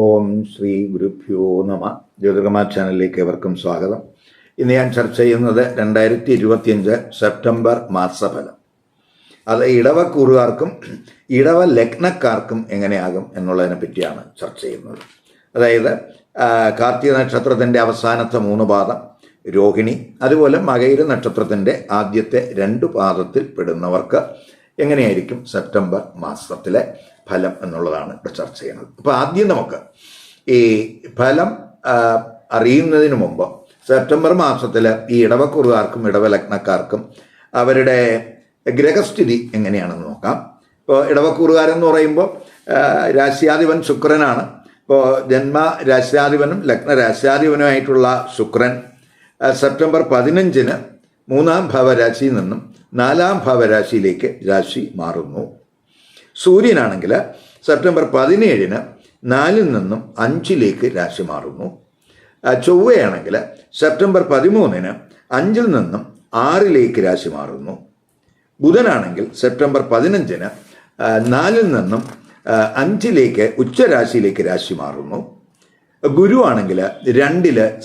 ഓം ശ്രീ ഗുരുഭ്യോ നമ. ജ്യോതിർഗമ ചാനലിലേക്ക് എവർക്കും സ്വാഗതം. ഇന്ന് ഞാൻ ചർച്ച ചെയ്യുന്നത് രണ്ടായിരത്തി ഇരുപത്തിയഞ്ച് സെപ്റ്റംബർ മാസഫലം. അത് ഇടവക്കൂറുകാർക്കും ഇടവ ലഗ്നക്കാർക്കും എങ്ങനെയാകും എന്നുള്ളതിനെ പറ്റിയാണ് ചർച്ച ചെയ്യുന്നത്. അതായത് കാർത്തിക നക്ഷത്രത്തിന്റെ അവസാനത്തെ മൂന്ന് പാദം രോഹിണി അതുപോലെ മകയിര നക്ഷത്രത്തിന്റെ ആദ്യത്തെ രണ്ട് പാദത്തിൽ പെടുന്നവർക്ക് എങ്ങനെയായിരിക്കും സെപ്റ്റംബർ മാസത്തിലെ ഫലം എന്നുള്ളതാണ് ഇവിടെ ചർച്ച ചെയ്യുന്നത്. അപ്പോൾ ആദ്യം നമുക്ക് ഈ ഫലം അറിയുന്നതിന് മുമ്പ് സെപ്റ്റംബർ മാസത്തിൽ ഈ ഇടവക്കുറുകാർക്കും ഇടവലഗ്നക്കാർക്കും അവരുടെ ഗ്രഹസ്ഥിതി എങ്ങനെയാണെന്ന് നോക്കാം. ഇപ്പോൾ ഇടവക്കൂറുകാരെന്ന് പറയുമ്പോൾ രാശ്യാധിപൻ ശുക്രനാണ്. ഇപ്പോൾ ജന്മ രാശ്യാധിപനും ലഗ്ന രാശ്യാധിപനുമായിട്ടുള്ള ശുക്രൻ സെപ്റ്റംബർ പതിനഞ്ചിന് മൂന്നാം ഭാവരാശിയിൽ നിന്നും നാലാം ഭാവരാശിയിലേക്ക് രാശി മാറുന്നു. സൂര്യനാണെങ്കിൽ സെപ്റ്റംബർ പതിനേഴിന് നാലിൽ നിന്നും അഞ്ചിലേക്ക് രാശി മാറുന്നു. ചൊവ്വയാണെങ്കിൽ സെപ്റ്റംബർ പതിമൂന്നിന് അഞ്ചിൽ നിന്നും ആറിലേക്ക് രാശി മാറുന്നു. ബുധനാണെങ്കിൽ സെപ്റ്റംബർ പതിനഞ്ചിന് നാലിൽ നിന്നും അഞ്ചിലേക്ക് ഉച്ചരാശിയിലേക്ക് രാശി മാറുന്നു. ഗുരു ആണെങ്കിൽ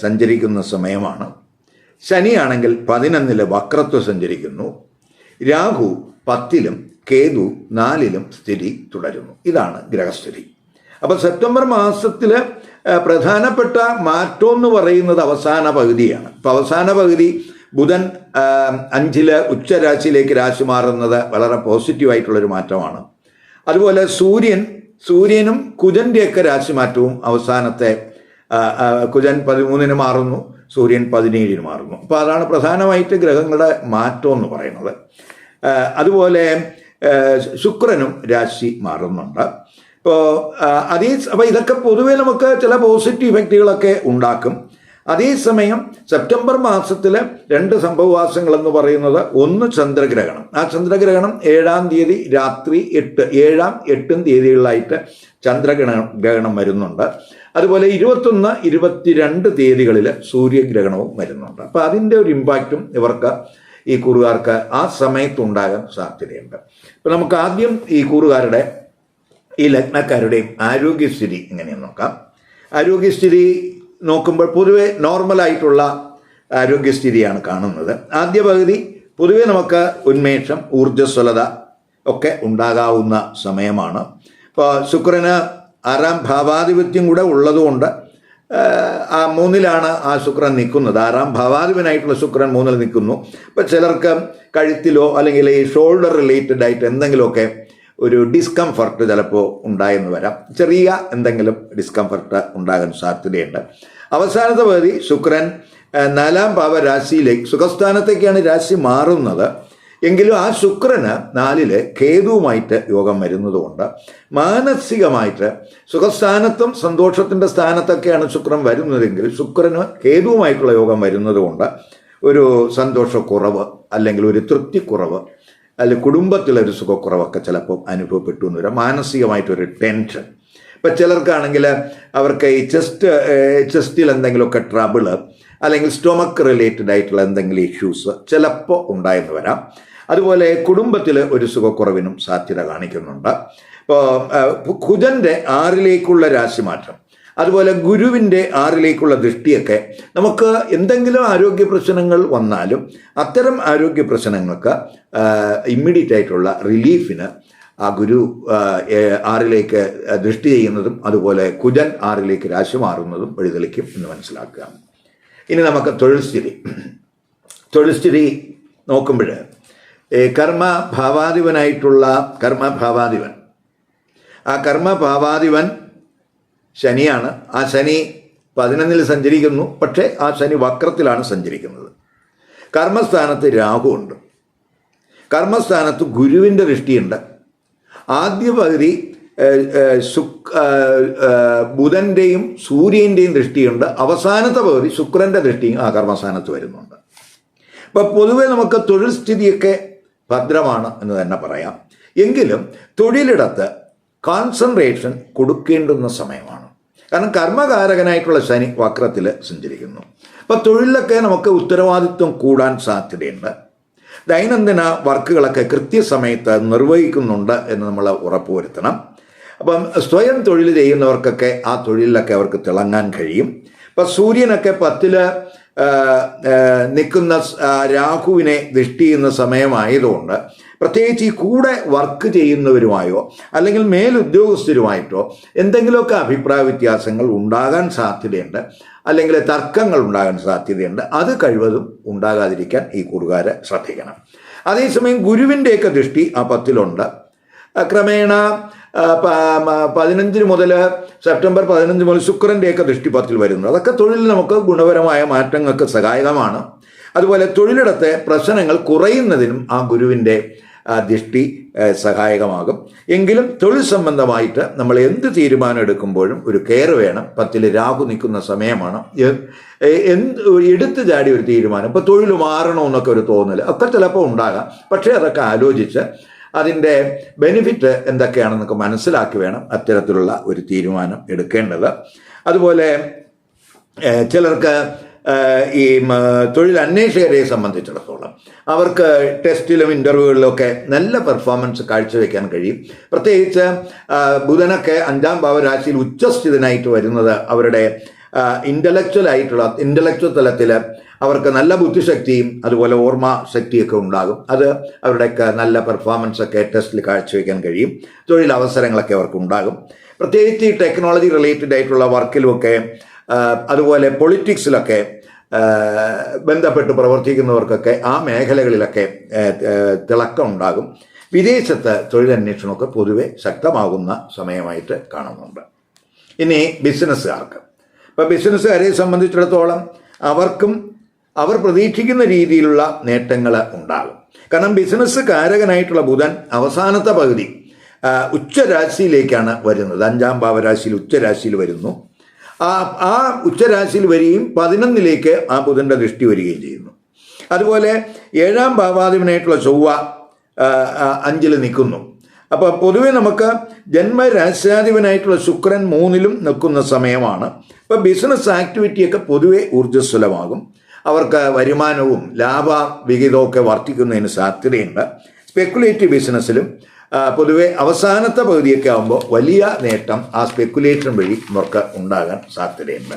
സഞ്ചരിക്കുന്ന സമയമാണ്. ശനിയാണെങ്കിൽ പതിനൊന്നിൽ വക്രത്വം സഞ്ചരിക്കുന്നു. രാഹു പത്തിലും കേതു നാലിലും സ്ഥിതി തുടരുന്നു. ഇതാണ് ഗ്രഹസ്ഥിതി. അപ്പോൾ സെപ്റ്റംബർ മാസത്തിൽ പ്രധാനപ്പെട്ട മാറ്റം എന്ന് പറയുന്നത് അവസാന പകുതിയാണ്. അപ്പോൾ അവസാന പകുതി ബുധൻ അഞ്ചിൽ ഉച്ചരാശിയിലേക്ക് രാശി മാറുന്നത് വളരെ പോസിറ്റീവായിട്ടുള്ളൊരു മാറ്റമാണ്. അതുപോലെ സൂര്യൻ സൂര്യനും കുജന്റെയൊക്കെ രാശിമാറ്റവും അവസാനത്തെ കുജൻ പതിമൂന്നിന് മാറുന്നു സൂര്യൻ പതിനേഴിന് മാറുന്നു. അപ്പോൾ അതാണ് പ്രധാനമായിട്ട് ഗ്രഹങ്ങളുടെ മാറ്റം എന്ന് പറയുന്നത് അതുപോലെ ശുക്രനും രാശി മാറുന്നുണ്ട്. ഇപ്പോൾ അതേ അപ്പോൾ ഇതൊക്കെ പൊതുവെ നമുക്ക് ചില പോസിറ്റീവ് ഇഫക്റ്റുകളൊക്കെ ഉണ്ടാക്കും. അതേസമയം സെപ്റ്റംബർ മാസത്തിൽ രണ്ട് സംഭവവാസങ്ങൾ എന്ന് പറയുന്നത് ഒന്ന് ചന്ദ്രഗ്രഹണം. ആ ചന്ദ്രഗ്രഹണം ഏഴാം തീയതി രാത്രി എട്ട് ഏഴാം എട്ടും തീയതികളിലായിട്ട് ചന്ദ്രഗ്രഹണം ഗ്രഹണം വരുന്നുണ്ട്. അതുപോലെ ഇരുപത്തൊന്ന് ഇരുപത്തിരണ്ട് തീയതികളിൽ സൂര്യഗ്രഹണവും വരുന്നുണ്ട്. അപ്പോൾ അതിന്റെ ഒരു ഇമ്പാക്റ്റും ഇവർക്ക് ഈ കൂറുകാർക്ക് ആ സമയത്തുണ്ടാകാൻ സാധ്യതയുണ്ട്. അപ്പം നമുക്ക് ആദ്യം ഈ കൂറുകാരുടെ ഈ ലഗ്നക്കാരുടെയും ആരോഗ്യസ്ഥിതി എങ്ങനെയെന്ന് നോക്കാം. ആരോഗ്യസ്ഥിതി നോക്കുമ്പോൾ പൊതുവെ നോർമലായിട്ടുള്ള ആരോഗ്യസ്ഥിതിയാണ് കാണുന്നത്. ആദ്യ പകുതി പൊതുവെ നമുക്ക് ഉന്മേഷം ഊർജസ്വലത ഒക്കെ ഉണ്ടാകാവുന്ന സമയമാണ്. ഇപ്പോൾ ശുക്രന് ആറാം ഭാവാധിപത്യം കൂടെ ഉള്ളതുകൊണ്ട് ആ, മൂന്നിലാണ് ആ ശുക്രൻ നിൽക്കുന്നത്. ആറാം ഭാവാധിപനായിട്ടുള്ള ശുക്രൻ മൂന്നിൽ നിൽക്കുന്നു. ഇപ്പം ചിലർക്ക് കഴുത്തിലോ അല്ലെങ്കിൽ ഈ ഷോൾഡർ റിലേറ്റഡ് ആയിട്ട് എന്തെങ്കിലുമൊക്കെ ഒരു ഡിസ്കംഫർട്ട് ചിലപ്പോൾ ഉണ്ടായെന്ന് വരാം. ചെറിയ എന്തെങ്കിലും ഡിസ്കംഫർട്ട് ഉണ്ടാകാൻ സാധ്യതയുണ്ട്. അവസാനത്തെ പകുതി ശുക്രൻ നാലാം ഭാവ രാശിയിലേക്ക് സുഖസ്ഥാനത്തേക്കാണ് രാശി മാറുന്നത്. എങ്കിലും ആ ശുക്രന് നാലിൽ കേതുവുമായിട്ട് യോഗം വരുന്നതുകൊണ്ട് മാനസികമായിട്ട് സുഖസ്ഥാനത്തും സന്തോഷത്തിന്റെ സ്ഥാനത്തൊക്കെയാണ് ശുക്രൻ വരുന്നതെങ്കിൽ ശുക്രന് കേതുവുമായിട്ടുള്ള യോഗം വരുന്നതുകൊണ്ട് ഒരു സന്തോഷക്കുറവ് അല്ലെങ്കിൽ ഒരു തൃപ്തിക്കുറവ് അല്ലെങ്കിൽ കുടുംബത്തിലൊരു സുഖക്കുറവൊക്കെ ചിലപ്പോൾ അനുഭവപ്പെട്ടു എന്ന് വരാം. മാനസികമായിട്ടൊരു ടെൻഷൻ. ഇപ്പം ചിലർക്കാണെങ്കിൽ അവർക്ക് ഈ ചെസ്റ്റ് ചെസ്റ്റിൽ എന്തെങ്കിലുമൊക്കെ ട്രബിൾ അല്ലെങ്കിൽ സ്റ്റൊമക്ക് റിലേറ്റഡ് ആയിട്ടുള്ള എന്തെങ്കിലും ഇഷ്യൂസ് ചിലപ്പോൾ ഉണ്ടായെന്ന് വരാം. അതുപോലെ കുടുംബത്തിൽ ഒരു സുഖക്കുറവിനും സാധ്യത കാണിക്കുന്നുണ്ട്. ഇപ്പോൾ കുജന്റെ ആറിലേക്കുള്ള രാശിമാറ്റം അതുപോലെ ഗുരുവിന്റെ ആറിലേക്കുള്ള ദൃഷ്ടിയൊക്കെ നമുക്ക് എന്തെങ്കിലും ആരോഗ്യ പ്രശ്നങ്ങൾ വന്നാലും അത്തരം ആരോഗ്യ പ്രശ്നങ്ങൾക്ക് ഇമ്മീഡിയറ്റ് ആയിട്ടുള്ള റിലീഫിന് ആ ഗുരു ആറിലേക്ക് ദൃഷ്ടി ചെയ്യുന്നതും അതുപോലെ കുജൻ ആറിലേക്ക് രാശി മാറുന്നതും വഴിതെളിക്കും എന്ന് മനസ്സിലാക്കുക. ഇനി നമുക്ക് തൊഴിൽ സ്ഥിതി. തൊഴിൽ സ്ഥിതി നോക്കുമ്പോൾ കർമ്മ ഭാവാധിപനായിട്ടുള്ള കർമ്മ ഭാവാധിപൻ. ആ കർമ്മ ഭാവാധിപൻ ശനിയാണ്. ആ ശനി പതിനൊന്നിൽ സഞ്ചരിക്കുന്നു. പക്ഷേ ആ ശനി വക്രത്തിലാണ് സഞ്ചരിക്കുന്നത്. കർമ്മസ്ഥാനത്ത് രാഹു ഉണ്ട് കർമ്മസ്ഥാനത്ത് ഗുരുവിന്റെ ദൃഷ്ടിയുണ്ട്. ആദ്യ പകുതി ബുധന്റെയും സൂര്യന്റെയും ദൃഷ്ടിയുണ്ട്. അവസാനത്തെ പകുതി ശുക്രന്റെ ദൃഷ്ടിയും ആ കർമ്മസ്ഥാനത്ത് വരുന്നുണ്ട്. അപ്പം പൊതുവെ നമുക്ക് തൊഴിൽ സ്ഥിതിയൊക്കെ ഭദ്രമാണ് എന്ന് തന്നെ പറയാം. എങ്കിലും തൊഴിലിടത്ത് കോൺസെൻട്രേഷൻ കൊടുക്കേണ്ടുന്ന സമയമാണ്. കാരണം കർമ്മകാരകനായിട്ടുള്ള ശനി വക്രത്തിൽ സഞ്ചരിക്കുന്നു. അപ്പം തൊഴിലൊക്കെ നമുക്ക് ഉത്തരവാദിത്വം കൂടാൻ സാധ്യതയുണ്ട്. ദൈനംദിന വർക്കുകളൊക്കെ കൃത്യസമയത്ത് നിർവഹിക്കുന്നുണ്ട് എന്ന് നമ്മൾ ഉറപ്പുവരുത്തണം. അപ്പം സ്വയം തൊഴിൽ ചെയ്യുന്നവർക്കൊക്കെ ആ തൊഴിലിലൊക്കെ അവർക്ക് തിളങ്ങാൻ കഴിയും. ഇപ്പം സൂര്യനൊക്കെ ആ, നിൽക്കുന്ന രാഹുവിനെ ദൃഷ്ടി ചെയ്യുന്ന സമയമായതുകൊണ്ട് പ്രത്യേകിച്ച് ഈ കൂടെ വർക്ക് ചെയ്യുന്നവരുമായോ അല്ലെങ്കിൽ മേലുദ്യോഗസ്ഥരുമായിട്ടോ എന്തെങ്കിലുമൊക്കെ അഭിപ്രായ വ്യത്യാസങ്ങൾ ഉണ്ടാകാൻ സാധ്യതയുണ്ട്. അല്ലെങ്കിൽ തർക്കങ്ങൾ ഉണ്ടാകാൻ സാധ്യതയുണ്ട്. അത് കഴിവതും ഉണ്ടാകാതിരിക്കാൻ ഈ കൂറുകാരെ ശ്രദ്ധിക്കണം. അതേസമയം ഗുരുവിന്റെയൊക്കെ ദൃഷ്ടി ആ പത്തിലുണ്ട്. ക്രമേണ പതിനഞ്ചിന് മുതൽ സെപ്റ്റംബർ പതിനഞ്ച് മുതൽ ശുക്രന്റെയൊക്കെ ദൃഷ്ടി പത്തിൽ വരുന്നു. അതൊക്കെ തൊഴിലിൽ നമുക്ക് ഗുണപരമായ മാറ്റങ്ങൾക്ക് സഹായകമാണ്. അതുപോലെ തൊഴിലിടത്തെ പ്രശ്നങ്ങൾ കുറയുന്നതിനും ആ ഗുരുവിന്റെ ദൃഷ്ടി സഹായകമാകും. എങ്കിലും തൊഴിൽ സംബന്ധമായിട്ട് നമ്മൾ എന്ത് തീരുമാനം എടുക്കുമ്പോഴും ഒരു കെയർ വേണം. പത്തിൽ രാഹു നിൽക്കുന്ന സമയമാണ്. എന്ത് എടുത്തു ചാടി ഒരു തീരുമാനം. ഇപ്പോൾ തൊഴിൽ മാറണമെന്നൊക്കെ ഒരു തോന്നൽ ഒക്കെ ചിലപ്പോൾ ഉണ്ടാകാം. പക്ഷേ അതൊക്കെ ആലോചിച്ച് അതിന്റെ ബെനിഫിറ്റ് എന്തൊക്കെയാണെന്നൊക്കെ മനസ്സിലാക്കി വേണം അത്തരത്തിലുള്ള ഒരു തീരുമാനം എടുക്കേണ്ടത്. അതുപോലെ ചിലർക്ക് ഈ തൊഴിൽ അന്വേഷകരെ സംബന്ധിച്ചിടത്തോളം അവർക്ക് ടെസ്റ്റിലും ഇന്റർവ്യൂകളിലും ഒക്കെ നല്ല പെർഫോമൻസ് കാഴ്ചവെക്കാൻ കഴിയും. പ്രത്യേകിച്ച് ബുധനൊക്കെ അഞ്ചാം ഭാവരാശിയിൽ ഉച്ചസ്ഥിതനായിട്ട് വരുന്നത് അവരുടെ ഇന്റലക്ച്വൽ ആയിട്ടുള്ള ഇന്റലക്ച്വൽ തലത്തിൽ അവർക്ക് നല്ല ബുദ്ധിശക്തിയും അതുപോലെ ഓർമ്മ ശക്തിയൊക്കെ ഉണ്ടാകും. അത് അവരുടെയൊക്കെ നല്ല പെർഫോമൻസ് ഒക്കെ ടെസ്റ്റിൽ കാഴ്ചവെക്കാൻ കഴിയും. തൊഴിലവസരങ്ങളൊക്കെ അവർക്ക് ഉണ്ടാകും. പ്രത്യേകിച്ച് ഈ ടെക്നോളജി റിലേറ്റഡ് ആയിട്ടുള്ള വർക്കിലുമൊക്കെ അതുപോലെ പൊളിറ്റിക്സിലൊക്കെ ബന്ധപ്പെട്ട് പ്രവർത്തിക്കുന്നവർക്കൊക്കെ ആ മേഖലകളിലൊക്കെ തിളക്കം ഉണ്ടാകും. വിദേശത്ത് തൊഴിലന്വേഷണമൊക്കെ പൊതുവെ ശക്തമാകുന്ന സമയമായിട്ട് കാണുന്നുണ്ട്. ഇനി ബിസിനസ്സുകാർക്ക് ഇപ്പോൾ ബിസിനസ്സുകാരെ സംബന്ധിച്ചിടത്തോളം അവർക്കും അവർ പ്രതീക്ഷിക്കുന്ന രീതിയിലുള്ള നേട്ടങ്ങൾ ഉണ്ടാകും. കാരണം ബിസിനസ് കാരകനായിട്ടുള്ള ബുധൻ അവസാനത്തെ പകുതി ഉച്ചരാശിയിലേക്കാണ് വരുന്നത്. അഞ്ചാം ഭാവരാശിയിൽ ഉച്ചരാശിയിൽ വരുന്നു. ആ ആ ഉച്ചരാശിയിൽ വരികയും പതിനൊന്നിലേക്ക് ആ ബുധന്റെ ദൃഷ്ടി വരികയും ചെയ്യുന്നു. അതുപോലെ ഏഴാം ഭാവാധിപനായിട്ടുള്ള ചൊവ്വ അഞ്ചിൽ നിൽക്കുന്നു. അപ്പോൾ പൊതുവെ നമുക്ക് ജന്മരാശാധിപനായിട്ടുള്ള ശുക്രൻ മൂന്നിലും നിൽക്കുന്ന സമയമാണ്. അപ്പോൾ ബിസിനസ് ആക്ടിവിറ്റിയൊക്കെ പൊതുവെ ഊർജസ്വലമാകും. അവർക്ക് വരുമാനവും ലാഭ വിഹിതമൊക്കെ വർദ്ധിക്കുന്നതിന് സാധ്യതയുണ്ട്. സ്പെക്കുലേറ്റീവ് ബിസിനസ്സിലും പൊതുവെ അവസാനത്തെ പകുതിയൊക്കെ ആകുമ്പോൾ വലിയ നേട്ടം ആ സ്പെക്കുലേഷൻ വഴി ഇവർക്ക് ഉണ്ടാകാൻ സാധ്യതയുണ്ട്.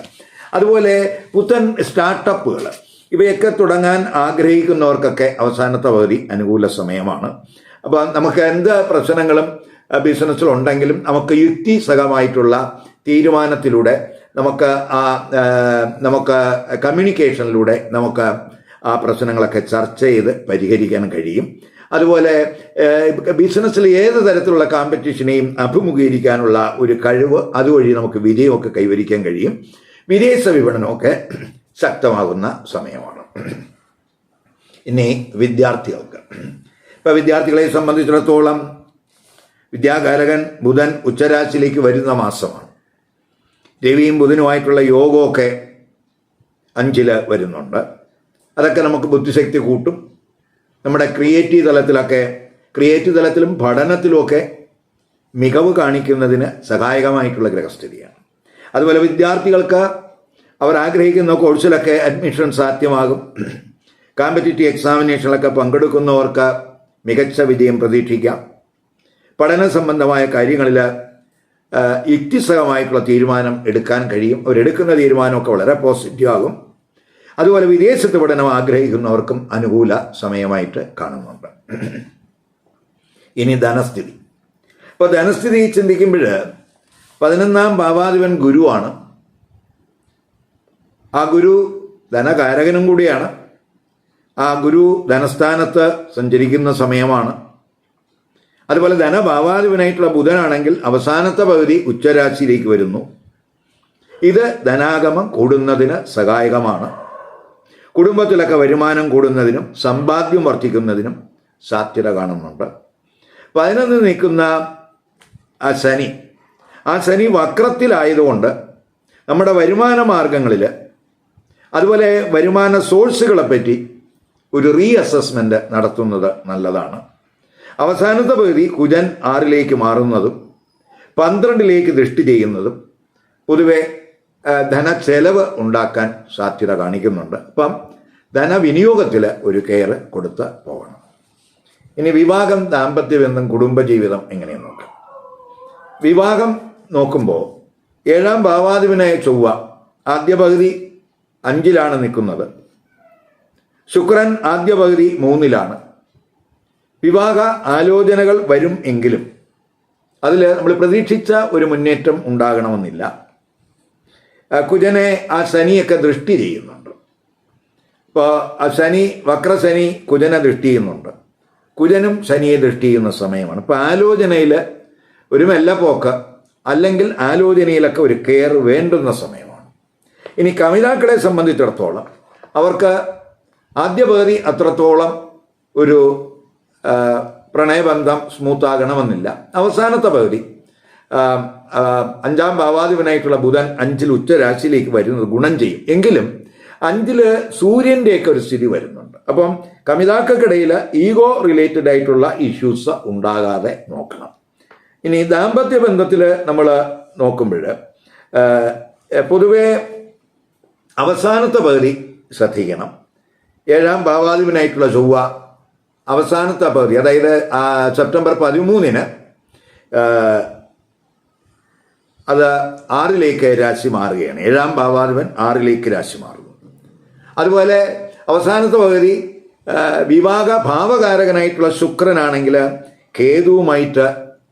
അതുപോലെ പുത്തൻ സ്റ്റാർട്ടപ്പുകൾ ഇവയൊക്കെ തുടങ്ങാൻ ആഗ്രഹിക്കുന്നവർക്കൊക്കെ അവസാനത്തെ പകുതി അനുകൂല സമയമാണ്. അപ്പോൾ നമുക്ക് എന്ത് പ്രശ്നങ്ങളും ബിസിനസ്സിലുണ്ടെങ്കിലും നമുക്ക് യുക്തിസഹമായിട്ടുള്ള തീരുമാനത്തിലൂടെ നമുക്ക് നമുക്ക് കമ്മ്യൂണിക്കേഷനിലൂടെ നമുക്ക് ആ പ്രശ്നങ്ങളൊക്കെ ചർച്ച ചെയ്ത് പരിഹരിക്കാൻ കഴിയും. അതുപോലെ ബിസിനസ്സിൽ ഏത് തരത്തിലുള്ള കോമ്പറ്റീഷനെയും അഭിമുഖീകരിക്കാനുള്ള ഒരു കഴിവ് അതുവഴി നമുക്ക് വിജയമൊക്കെ കൈവരിക്കാൻ കഴിയും. വിദേശ വിപണനമൊക്കെ ശക്തമാകുന്ന സമയമാണ്. ഇനി വിദ്യാർത്ഥികൾക്ക്. ഇപ്പം വിദ്യാർത്ഥികളെ സംബന്ധിച്ചിടത്തോളം വിദ്യാകാരകൻ ബുധൻ ഉച്ചരാശിയിലേക്ക് വരുന്ന മാസമാണ്. രവിയും ബുധനുമായിട്ടുള്ള യോഗമൊക്കെ അഞ്ചിൽ വരുന്നുണ്ട്. അതൊക്കെ നമുക്ക് ബുദ്ധിശക്തി കൂട്ടും. നമ്മുടെ ക്രിയേറ്റീവ് തലത്തിലൊക്കെ ക്രിയേറ്റീവ് തലത്തിലും പഠനത്തിലുമൊക്കെ മികവ് കാണിക്കുന്നതിന് സഹായകമായിട്ടുള്ള ഗ്രഹസ്ഥിതിയാണ്. അതുപോലെ വിദ്യാർത്ഥികൾക്ക് അവർ ആഗ്രഹിക്കുന്ന കോഴ്സിലൊക്കെ അഡ്മിഷൻ സാധ്യമാകും. കോമ്പറ്റേറ്റീവ് എക്സാമിനേഷനിലൊക്കെ പങ്കെടുക്കുന്നവർക്ക് മികച്ച വിജയം പ്രതീക്ഷിക്കാം. പഠന സംബന്ധമായ കാര്യങ്ങളിൽ യുക്തിസഹമായിട്ടുള്ള തീരുമാനം എടുക്കാൻ കഴിയും. അവരെടുക്കുന്ന തീരുമാനമൊക്കെ വളരെ പോസിറ്റീവ് ആകും അതുപോലെ വിദേശത്ത് പഠനം ആഗ്രഹിക്കുന്നവർക്കും അനുകൂല സമയമായിട്ട് കാണുന്നുണ്ട്. ഇനി ധനസ്ഥിതി. അപ്പോൾ ധനസ്ഥിതി ചിന്തിക്കുമ്പോൾ പതിനൊന്നാം ഭാവാധിപൻ ഗുരുവാണ്. ആ ഗുരു ധനകാരകനും കൂടിയാണ്. ആ ഗുരു ധനസ്ഥാനത്ത് സഞ്ചരിക്കുന്ന സമയമാണ്. അതുപോലെ ധനഭാവാധിപനായിട്ടുള്ള ബുധനാണെങ്കിൽ അവസാനത്തെ പകുതി ഉച്ചരാശിയിലേക്ക് വരുന്നു. ഇത് ധനാഗമം കൂടുന്നതിന് സഹായകമാണ്. കുടുംബത്തിലൊക്കെ വരുമാനം കൂടുന്നതിനും സമ്പാദ്യം വർദ്ധിക്കുന്നതിനും സാധ്യത കാണുന്നുണ്ട്. പതിനൊന്ന് നിൽക്കുന്ന ആ ശനി ആ ശനി വക്രത്തിലായതുകൊണ്ട് നമ്മുടെ വരുമാന മാർഗങ്ങളിൽ അതുപോലെ വരുമാന സോഴ്സുകളെ പറ്റി ഒരു റീ അസസ്മെന്റ് നടത്തുന്നത് നല്ലതാണ്. അവസാനത്തെ പകുതി കുജൻ ആറിലേക്ക് മാറുന്നതും പന്ത്രണ്ടിലേക്ക് ദൃഷ്ടി ചെയ്യുന്നതും പൊതുവെ ധന ധനച്ചെലവ് ഉണ്ടാക്കാൻ സാധ്യത കാണിക്കുന്നുണ്ട്. അപ്പം ധനവിനിയോഗത്തിൽ ഒരു കെയർ കൊടുത്ത് പോകണം. ഇനി വിവാഹം ദാമ്പത്യബന്ധം കുടുംബജീവിതം എങ്ങനെയെന്ന് നോക്കാം? വിവാഹം നോക്കുമ്പോൾ ഏഴാം ഭാവാധിപനായ ചൊവ്വ ആദ്യ പകുതി അഞ്ചിലാണ് നിൽക്കുന്നത്. ശുക്രൻ ആദ്യ പകുതി മൂന്നിലാണ്. വിവാഹ ആലോചനകൾ വരും എങ്കിലും അതിൽ നമ്മൾ പ്രതീക്ഷിച്ച ഒരു മുന്നേറ്റം ഉണ്ടാകണമെന്നില്ല. കുജനെ ആ ശനിയൊക്കെ ദൃഷ്ടി ചെയ്യുന്നുണ്ട്. ഇപ്പോൾ ആ ശനി വക്രശനി കുജനെ ദൃഷ്ടി ചെയ്യുന്നുണ്ട്. കുജനും ശനിയെ ദൃഷ്ടി ചെയ്യുന്ന സമയമാണ്. ഇപ്പോൾ ആലോചനയിൽ ഒരു മെല്ലപ്പോക്ക് അല്ലെങ്കിൽ ആലോചനയിലൊക്കെ ഒരു കെയർ വേണ്ടുന്ന സമയമാണ്. ഇനി കമിതാക്കളെ സംബന്ധിച്ചിടത്തോളം അവർക്ക് ആദ്യ പകുതി അത്രത്തോളം ഒരു പ്രണയബന്ധം സ്മൂത്താകണമെന്നില്ല. അവസാനത്തെ പകുതി അഞ്ചാം ഭാവാധിപനായിട്ടുള്ള ബുധൻ അഞ്ചിൽ ഉച്ചരാശിയിലേക്ക് വരുന്നത് ഗുണം ചെയ്യും. എങ്കിലും അഞ്ചിൽ സൂര്യന്റെയൊക്കെ ഒരു സ്ഥിതി വരുന്നുണ്ട്. അപ്പം കമിതാക്കൾക്കിടയിൽ ഈഗോ റിലേറ്റഡ് ആയിട്ടുള്ള ഇഷ്യൂസ് ഉണ്ടാകാതെ നോക്കണം. ഇനി ദാമ്പത്യ ബന്ധത്തിൽ നമ്മൾ നോക്കുമ്പോൾ പൊതുവേ അവസാനത്തെ പകുതി ശ്രദ്ധിക്കണം. ഏഴാം ഭാവാധിപനായിട്ടുള്ള ചൊവ്വ അവസാനത്തെ പകുതി അതായത് സെപ്റ്റംബർ പതിമൂന്നിന് അത് ആറിലേക്ക് രാശി മാറുകയാണ്. ഏഴാം ഭാവാധിപൻ ആറിലേക്ക് രാശി മാറുന്നു. അതുപോലെ അവസാനത്തെ പകുതി വിവാഹ ഭാവകാരകനായിട്ടുള്ള ശുക്രനാണെങ്കിൽ കേതുവുമായിട്ട്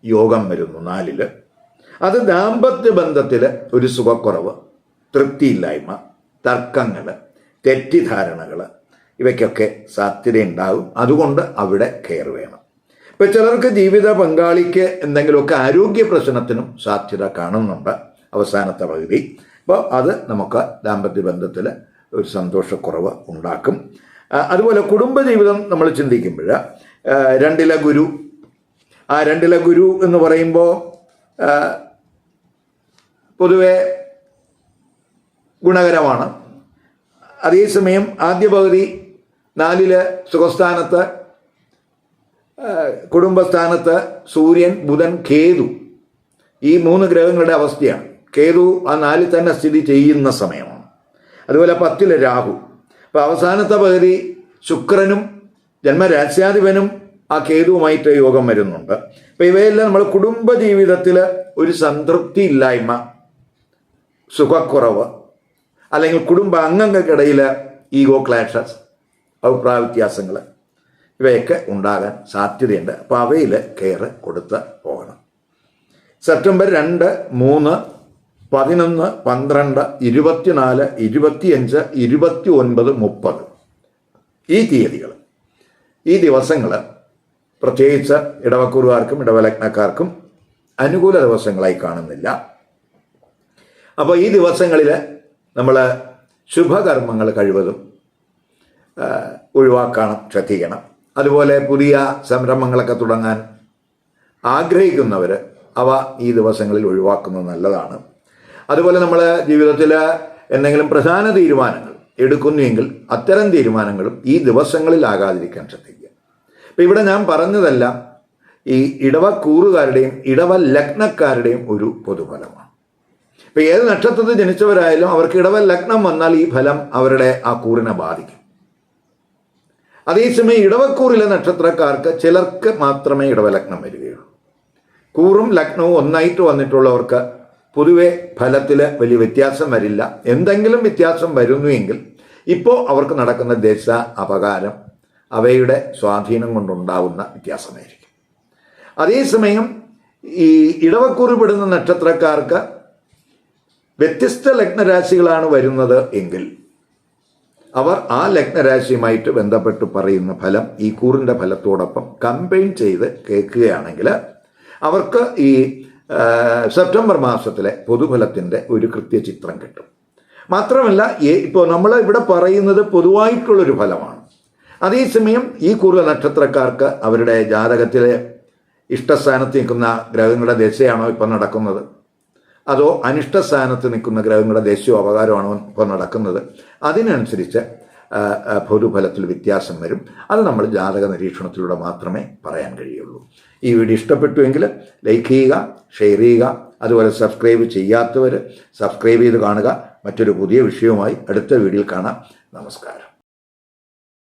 യോഗം വരുന്നു നാലിൽ. അത് ദാമ്പത്യ ബന്ധത്തിൽ ഒരു സുഖക്കുറവ് തൃപ്തിയില്ലായ്മ തർക്കങ്ങൾ തെറ്റിദ്ധാരണകൾ ഇവയ്ക്കൊക്കെ സാധ്യതയുണ്ടാകും. അതുകൊണ്ട് അവിടെ കെയർ വേണം. ഇപ്പൊ ചിലർക്ക് ജീവിത പങ്കാളിക്ക് എന്തെങ്കിലുമൊക്കെ ആരോഗ്യ പ്രശ്നത്തിനും സാധ്യത കാണുന്നുണ്ട് അവസാനത്തെ പകുതി. അപ്പോൾ അത് നമുക്ക് ദാമ്പത്യ ബന്ധത്തിൽ ഒരു സന്തോഷക്കുറവ് ഉണ്ടാക്കും. അതുപോലെ കുടുംബജീവിതം നമ്മൾ ചിന്തിക്കുമ്പോൾ രണ്ടില ഗുരു. ആ രണ്ടില ഗുരു എന്ന് പറയുമ്പോൾ പൊതുവെ ഗുണകരമാണ്. അതേസമയം ആദ്യ പകുതി നാലിൽ സുഖസ്ഥാനത്ത് കുടുംബസ്ഥാനത്ത് സൂര്യൻ ബുധൻ കേതു. ഈ മൂന്ന് ഗ്രഹങ്ങളുടെ അവസ്ഥയാണ്. കേതു ആ നാലിൽ തന്നെ സ്ഥിതി ചെയ്യുന്ന സമയമാണ്. അതുപോലെ പത്തിലെ രാഹു. അപ്പോൾ അവസാനത്തെ പകുതി ശുക്രനും ജന്മരാജ്യാധിപനും ആ കേതുവുമായിട്ട് യോഗം വരുന്നുണ്ട്. അപ്പോൾ ഇവയെല്ലാം നമ്മൾ കുടുംബ ജീവിതത്തിൽ ഒരു സംതൃപ്തി ഇല്ലായ്മ സുഖക്കുറവ് അല്ലെങ്കിൽ കുടുംബ അംഗങ്ങൾക്കിടയിൽ ഈഗോ ക്ലാഷസ് അഭിപ്രായ വ്യത്യാസങ്ങൾ ഇവയൊക്കെ ഉണ്ടാകാൻ സാധ്യതയുണ്ട്. അപ്പോൾ അവയിൽ കെയർ കൊടുത്ത് പോകണം. സെപ്റ്റംബർ രണ്ട് മൂന്ന് പതിനൊന്ന് പന്ത്രണ്ട് ഇരുപത്തിനാല് ഇരുപത്തിയഞ്ച് ഇരുപത്തി ഒൻപത് മുപ്പത്. ഈ തീയതികൾ ഈ ദിവസങ്ങൾ പ്രത്യേകിച്ച് ഇടവക്കൂറുകാർക്കും ഇടവലഗ്നക്കാർക്കും അനുകൂല ദിവസങ്ങളായി കാണുന്നില്ല. അപ്പോൾ ഈ ദിവസങ്ങളിൽ നമ്മൾ ശുഭകർമ്മങ്ങൾ കഴിവതും ഒഴിവാക്കണം ശ്രദ്ധിക്കണം. അതുപോലെ പുതിയ സംരംഭങ്ങളൊക്കെ തുടങ്ങാൻ ആഗ്രഹിക്കുന്നവർ അവ ഈ ദിവസങ്ങളിൽ ഒഴിവാക്കുന്നത് നല്ലതാണ്. അതുപോലെ നമ്മൾ ജീവിതത്തിൽ എന്തെങ്കിലും പ്രധാന തീരുമാനങ്ങൾ എടുക്കുന്നുവെങ്കിൽ അത്തരം തീരുമാനങ്ങളും ഈ ദിവസങ്ങളിലാകാതിരിക്കാൻ ശ്രദ്ധിക്കുക. അപ്പം ഇവിടെ ഞാൻ പറഞ്ഞതെല്ലാം ഈ ഇടവക്കൂറുകാരുടെയും ഇടവ ലഗ്നക്കാരുടെയും ഒരു പൊതുഫലമാണ്. ഇപ്പം ഏത് നക്ഷത്രത്തിൽ ജനിച്ചവരായാലും അവർക്ക് ഇടവ ലഗ്നം വന്നാൽ ഈ ഫലം അവരുടെ ആ കൂറിനെ ബാധിക്കും. അതേസമയം ഇടവക്കൂറിലെ നക്ഷത്രക്കാർക്ക് ചിലർക്ക് മാത്രമേ ഇടവലഗ്നം വരികയുള്ളൂ. കൂറും ലഗ്നവും ഒന്നായിട്ട് വന്നിട്ടുള്ളവർക്ക് പൊതുവെ ഫലത്തിൽ വലിയ വ്യത്യാസം വരില്ല. എന്തെങ്കിലും വ്യത്യാസം വരുന്നുവെങ്കിൽ ഇപ്പോൾ അവർക്ക് നടക്കുന്ന ദശ അപകാരം അവയുടെ സ്വാധീനം കൊണ്ടുണ്ടാവുന്ന വ്യത്യാസമായിരിക്കും. അതേസമയം ഈ ഇടവക്കുറിപ്പെടുന്ന നക്ഷത്രക്കാർക്ക് വ്യത്യസ്ത ലഗ്നരാശികളാണ് വരുന്നത് എങ്കിൽ അവർ ആ ലഗ്നരാശിയുമായിട്ട് ബന്ധപ്പെട്ട് പറയുന്ന ഫലം ഈ കൂറിന്റെ ഫലത്തോടൊപ്പം കമ്പൈൻ ചെയ്ത് കേൾക്കുകയാണെങ്കിൽ അവർക്ക് ഈ സെപ്റ്റംബർ മാസത്തിലെ പൊതുഫലത്തിന്റെ ഒരു കൃത്യചിത്രം കിട്ടും. മാത്രമല്ല ഇപ്പോൾ നമ്മൾ ഇവിടെ പറയുന്നത് പൊതുവായിട്ടുള്ളൊരു ഫലമാണ്. അതേസമയം ഈ കൂറുക നക്ഷത്രക്കാർക്ക് അവരുടെ ജാതകത്തിലെ ഇഷ്ടസ്ഥാനത്ത് നിൽക്കുന്ന ഗ്രഹങ്ങളുടെ ദശയാണോ ഇപ്പം നടക്കുന്നത്? അതോ അനിഷ്ടസ്ഥാനത്ത് നിൽക്കുന്ന ഗ്രഹങ്ങളുടെ ദേശീയ അപകാരമാണോ ഇപ്പോൾ നടക്കുന്നത്. അതിനനുസരിച്ച് പൊതുഫലത്തിൽ വ്യത്യാസം വരും. അത് നമ്മൾ ജാതക നിരീക്ഷണത്തിലൂടെ മാത്രമേ പറയാൻ കഴിയുള്ളൂ. ഈ വീഡിയോ ഇഷ്ടപ്പെട്ടുവെങ്കിൽ ലൈക്ക് ചെയ്യുക ഷെയർ ചെയ്യുക അതുപോലെ സബ്സ്ക്രൈബ് ചെയ്യാത്തവർ സബ്സ്ക്രൈബ് ചെയ്ത് കാണുക. മറ്റൊരു പുതിയ വിഷയവുമായി അടുത്ത വീഡിയോയിൽ കാണാം. നമസ്കാരം.